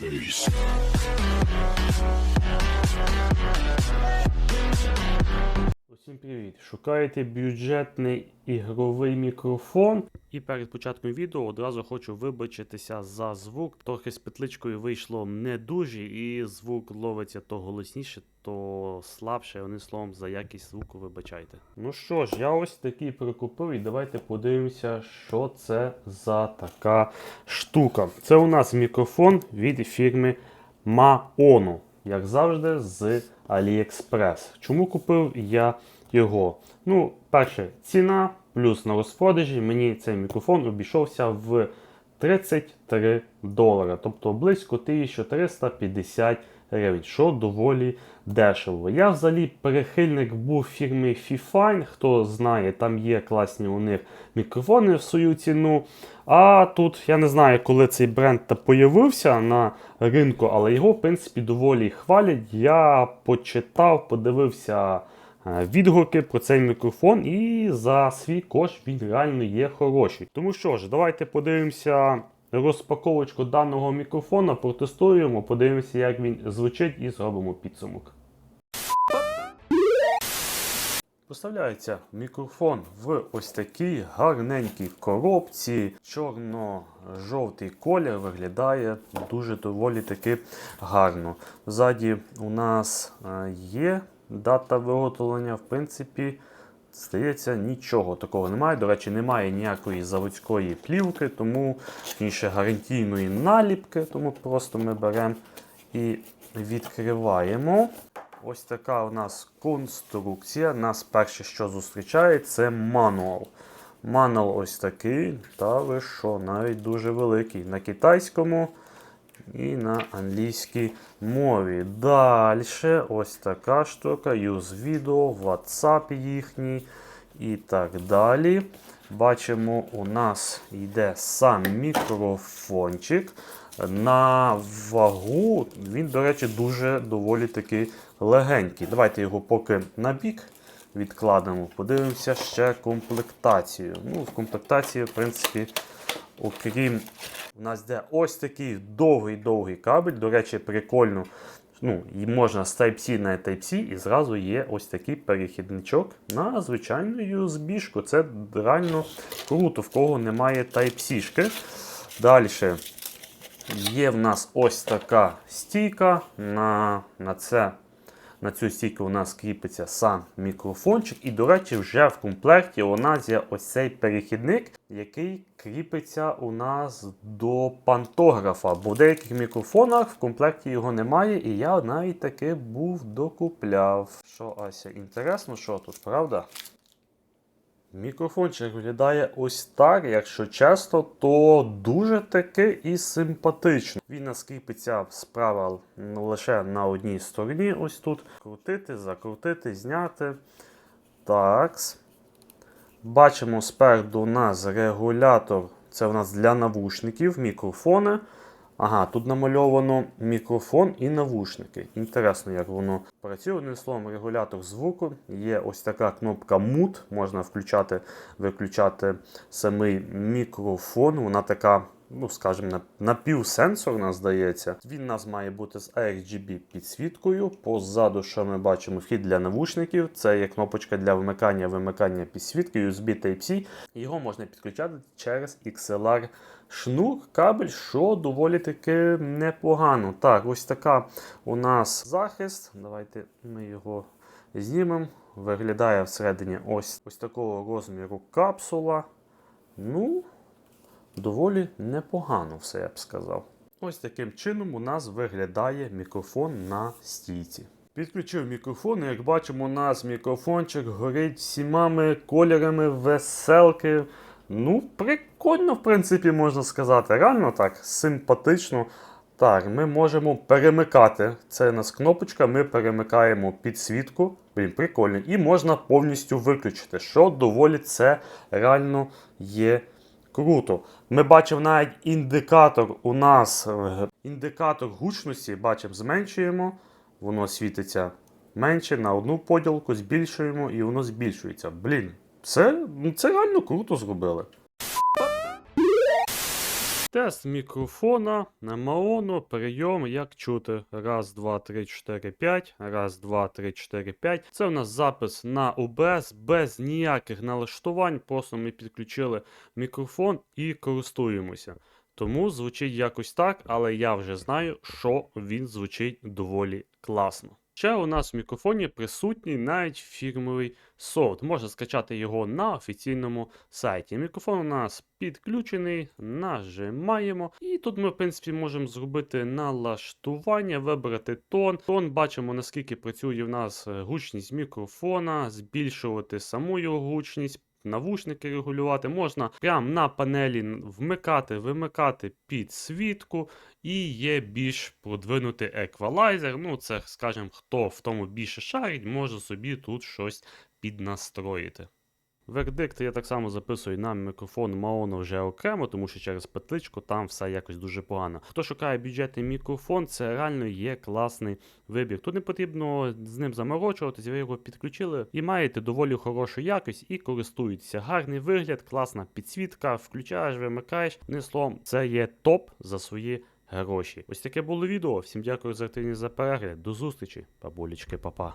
Peace. Усім привіт! Шукаєте бюджетний ігровий мікрофон. І перед початком відео одразу хочу вибачитися за звук. Трохи з петличкою вийшло не дуже, і звук ловиться то голосніше, то слабше. Одним словом, за якість звуку вибачайте. Ну що ж, я ось такий прикупив, і давайте подивимося, що це за така штука. Це у нас мікрофон від фірми Maono як завжди, з AliExpress. Чому купив я його? Ну, перше, ціна, плюс на розпродажі мені цей мікрофон обійшовся в 33 долари, тобто близько 1350 гривень, що доволі дешево. Я взагалі перехильник був фірми Fifine, хто знає, там є класні у них мікрофони в свою ціну. А тут я не знаю, коли цей бренд та появився на ринку, але його, в принципі, доволі хвалять. Я почитав, подивився е, відгуки про цей мікрофон, і за свій кошт він реально є хороший. Тому що ж, давайте подивимося розпаковочку даного мікрофона, протестуємо, подивимося, як він звучить, і зробимо підсумок. Поставляється мікрофон в ось такій гарненькій коробці. Чорно-жовтий колір виглядає дуже доволі таки гарно. Ззаді у нас е, є дата виготовлення, в принципі. Здається, нічого такого немає. До речі, немає ніякої заводської плівки, тому інше гарантійної наліпки. Тому просто ми беремо і відкриваємо. Ось така у нас конструкція. Нас перше, що зустрічає, це мануал. Мануал ось такий, та ви що, навіть дуже великий. На китайському і на англійській мові. Далі ось така штука, use video, WhatsApp їхній і так далі. Бачимо, у нас йде сам мікрофончик. На вагу він, до речі, дуже доволі таки легенький. Давайте його поки на бік відкладемо. Подивимося ще комплектацію. Ну, в комплектації, в принципі, окрім у нас йде ось такий довгий-довгий кабель. До речі, прикольно. Ну, і можна з Type-C на Type-C, і зразу є ось такий перехідничок на звичайну USB-шку. Це реально круто, в кого немає Type-C-шки. Далі є в нас ось така стійка. На, на, це, на цю стійку у нас кріпиться сам мікрофончик. І, до речі, вже в комплекті у нас є ось цей перехідник, який кріпиться у нас до пантографа. Бо в деяких мікрофонах в комплекті його немає, і я навіть таки був докупляв. Що, Ася, інтересно, що тут, правда? Мікрофончик виглядає ось так, якщо чесно, то дуже таки і симпатично. Він нас кріпиться справа лише на одній стороні. Ось тут. Крутити, закрутити, зняти. Такс. Бачимо спереду у нас регулятор. Це у нас для навушників, мікрофони. Ага, тут намальовано мікрофон і навушники. Інтересно, як воно працює. Одним словом, регулятор звуку. Є ось така кнопка Mute. Можна включати, виключати самий мікрофон. Вона така, ну скажімо, напівсенсорна, здається. Він у нас має бути з RGB підсвіткою. Позаду, що ми бачимо, вхід для навушників. Це є кнопочка для вмикання вимикання підсвітки, USB Type-C. Його можна підключати через XLR шнур, кабель, що доволі таки непогано. Так, ось така у нас захист. Давайте ми його знімемо. Виглядає всередині ось, ось такого розміру капсула. Ну, доволі непогано все, я б сказав. Ось таким чином у нас виглядає мікрофон на стійці. Підключив мікрофон, і як бачимо, у нас мікрофончик горить всіма кольорами веселки. Ну, прикольно, в принципі, можна сказати. Реально так, симпатично. Так, ми можемо перемикати. Це у нас кнопочка, ми перемикаємо підсвітку. Блін, прикольно. І можна повністю виключити, що доволі це реально є круто. Ми бачимо навіть індикатор у нас, е, індикатор гучності, бачимо, зменшуємо. Воно світиться менше на одну поділку, збільшуємо і воно збільшується. Блін, це, ну, це реально круто зробили. Тест мікрофона на Маоно, прийом, як чути. Раз, два, три, чотири, п'ять. Раз, два, три, чотири, п'ять. Це у нас запис на OBS без ніяких налаштувань. Просто ми підключили мікрофон і користуємося. Тому звучить якось так, але я вже знаю, що він звучить доволі класно. Ще у нас в мікрофоні присутній навіть фірмовий софт. Можна скачати його на офіційному сайті. Мікрофон у нас підключений, нажимаємо. І тут ми, в принципі, можемо зробити налаштування, вибрати тон. Тон бачимо, наскільки працює в нас е, гучність мікрофона, збільшувати саму його гучність. Навушники регулювати можна прямо на панелі вмикати, вимикати підсвітку, і є більш продвинутий еквалайзер. Ну, це, скажімо, хто в тому більше шарить, може собі тут щось піднастроїти. Вердикт я так само записую на мікрофон Маоно вже окремо, тому що через петличку там все якось дуже погано. Хто шукає бюджетний мікрофон, це реально є класний вибір. Тут не потрібно з ним заморочуватись, ви його підключили і маєте доволі хорошу якість і користуєтеся. Гарний вигляд, класна підсвітка, включаєш, вимикаєш. Не словом, це є топ за свої гроші. Ось таке було відео. Всім дякую за активність за перегляд. До зустрічі, бабулечки, папа.